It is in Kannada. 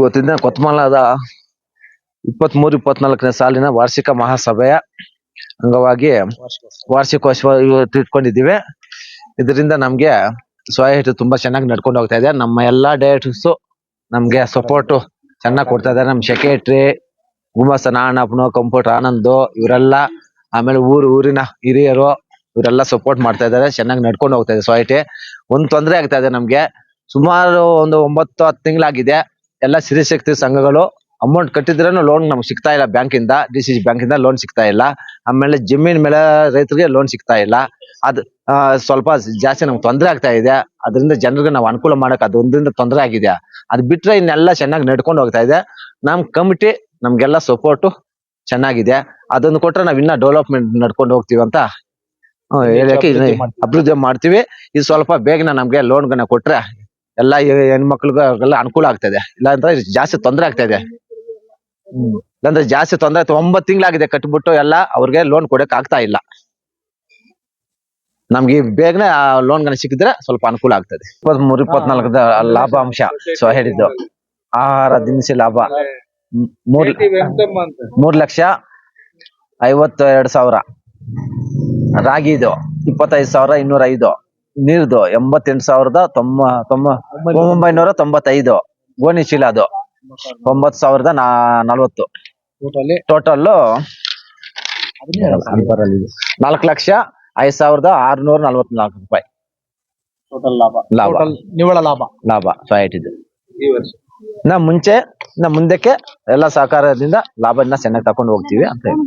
ಇವತ್ತಿನ ಇಪ್ಪತ್ ಮೂರು ಇಪ್ಪತ್ನಾಲ್ಕನೇ ಸಾಲಿನ ವಾರ್ಷಿಕ ಮಹಾಸಭೆಯ ಅಂಗವಾಗಿ ವಾರ್ಷಿಕೋತ್ಸವ ಇವತ್ತು ಇಟ್ಕೊಂಡಿದ್ದೀವಿ. ಇದರಿಂದ ನಮ್ಗೆ ಸ್ವಯಂ ತುಂಬಾ ಚೆನ್ನಾಗಿ ನಡ್ಕೊಂಡು ಹೋಗ್ತಾ ಇದೆ. ನಮ್ಮ ಎಲ್ಲಾ ಡೈರೆಕ್ಟರ್ಸ್ ನಮ್ಗೆ ಸಪೋರ್ಟ್ ಚೆನ್ನಾಗಿ ಕೊಡ್ತಾ ಇದ್ದಾರೆ. ನಮ್ಮ ಸೆಕ್ರೆಟ್ರಿ ಗುಮಾಸ ನಾರಾಯಣಪ್ಪನು ಕಂಪ್ಯೂಟರ್, ಆನಂದ್ ಇವರೆಲ್ಲ, ಆಮೇಲೆ ಊರು, ಊರಿನ ಹಿರಿಯರು ಇವರೆಲ್ಲ ಸಪೋರ್ಟ್ ಮಾಡ್ತಾ ಇದ್ದಾರೆ. ಚೆನ್ನಾಗಿ ನಡ್ಕೊಂಡು ಹೋಗ್ತಾ ಇದೆ ಸೊಸೈಟಿ ಒಂದ್ ತೊಂದರೆ ಆಗ್ತಾ ಇದೆ ನಮ್ಗೆ. ಸುಮಾರು ಒಂದು ಒಂಬತ್ತು, ಹತ್ತು ತಿಂಗಳಾಗಿದೆ. ಎಲ್ಲ ಸಿರಿ ಶಕ್ತಿ ಸಂಘಗಳು ಅಮೌಂಟ್ ಕಟ್ಟಿದ್ರೇನು ಲೋನ್ ನಮಗೆ ಸಿಗ್ತಾ ಇಲ್ಲ ಬ್ಯಾಂಕ್ ಇಂದ ಡಿ ಸಿ ಬ್ಯಾಂಕ್ ಇಂದ ಲೋನ್ ಸಿಗ್ತಾ ಇಲ್ಲ. ಆಮೇಲೆ ಜಮೀನ್ ಮೇಲೆ ರೈತರಿಗೆ ಲೋನ್ ಸಿಗ್ತಾ ಇಲ್ಲ. ಅದ್ ಸ್ವಲ್ಪ ಜಾಸ್ತಿ ನಮ್ಗೆ ತೊಂದರೆ ಆಗ್ತಾ ಇದೆ. ಅದರಿಂದ ಜನರಿಗೆ ನಾವು ಅನುಕೂಲ ಮಾಡಕ್ ಅದೊಂದರಿಂದ ತೊಂದರೆ ಆಗಿದೆ. ಅದ್ ಬಿಟ್ರೆ ಇನ್ನೆಲ್ಲ ಚೆನ್ನಾಗಿ ನಡ್ಕೊಂಡು ಹೋಗ್ತಾ ಇದೆ. ನಮ್ ಕಮಿಟಿ ನಮ್ಗೆಲ್ಲ ಸಪೋರ್ಟ್ ಚೆನ್ನಾಗಿದೆ. ಅದೊಂದು ಕೊಟ್ರೆ ನಾವ್ ಇನ್ನ ಡೆವಲಪ್ಮೆಂಟ್ ನಡ್ಕೊಂಡು ಹೋಗ್ತೀವಿ ಅಂತ ಹೇಳಕ್ಕೆ ಅಭಿವೃದ್ಧಿ ಮಾಡ್ತೀವಿ. ಇದು ಸ್ವಲ್ಪ ಬೇಗನೆ ನಮ್ಗೆ ಲೋನ್ ಗನ ಕೊಟ್ರೆ ಎಲ್ಲ ಹೆಣ್ಮಕ್ಳಿಗೆಲ್ಲ ಅನುಕೂಲ ಆಗ್ತದೆ. ಇಲ್ಲಾಂದ್ರೆ ಜಾಸ್ತಿ ತೊಂದರೆ ಆಗ್ತಾ ಇದೆ. ಇಲ್ಲಾಂದ್ರೆ ಜಾಸ್ತಿ ತೊಂದರೆ ಒಂಬತ್ತು ತಿಂಗಳಾಗಿದೆ ಕಟ್ಬಿಟ್ಟು ಎಲ್ಲ ಅವ್ರಿಗೆ ಲೋನ್ ಕೊಡಕ್ ಆಗ್ತಾ ಇಲ್ಲ. ನಮ್ಗೆ ಬೇಗನೆ ಬೇಗನೆ ಲೋನ್ ಗಳನ್ನ ಸಿಕ್ಕಿದ್ರೆ ಸ್ವಲ್ಪ ಅನುಕೂಲ ಆಗ್ತದೆ. ಇಪ್ಪತ್ಮೂರು, ಇಪ್ಪತ್ನಾಲ್ಕದ ಲಾಭಾಂಶ ಸೊ ಹೇಳಿದ್ದು. ಆಹಾರ, ದಿನಸಿ ಲಾಭ. ಮೂರ್ ಮೂರ್ ಲಕ್ಷ ಐವತ್ತ ಸಾವಿರ. ಸಾವಿರ ರಾಗಿದು ಇಪ್ಪತ್ತೈದು ಸಾವಿರ ಇನ್ನೂರ ಐದು ನೀರ್ದು ಎಂಬತ್ತೆಂಟು ಸಾವಿರದ ತೊಂಬ ತೊಂಬ ಒಂಬೈನೂರ ತೊಂಬತ್ತೈದು. ಗೋಣಿ ಚೀಲ ಅದು. ಒಂಬತ್ತು ಸಾವಿರದ ನಾ ನಲ್ವತ್ತು. ಟೋಟಲಿ ಟೋಟಲ್ ನಾಲ್ಕು ಲಕ್ಷ ಐದ್ ಸಾವಿರದ ಆರ್ನೂರ ನಲ್ವತ್ನಾಲ್ಕು ರೂಪಾಯಿ. ಟೋಟಲ್ ಲಾಭ. ನಿವ್ವಳ ಲಾಭ. ಲಾಭ. ಸೊಸೈಟಿದು ನಾ ಮುಂಚೆ ನಾ ಮುಂದಕ್ಕೆ ಎಲ್ಲ ಸಹಕಾರದಿಂದ ಲಾಭ ಚೆನ್ನಾಗಿ ತಕೊಂಡು ಹೋಗ್ತೀವಿ ಅಂತ ಹೇಳಿ.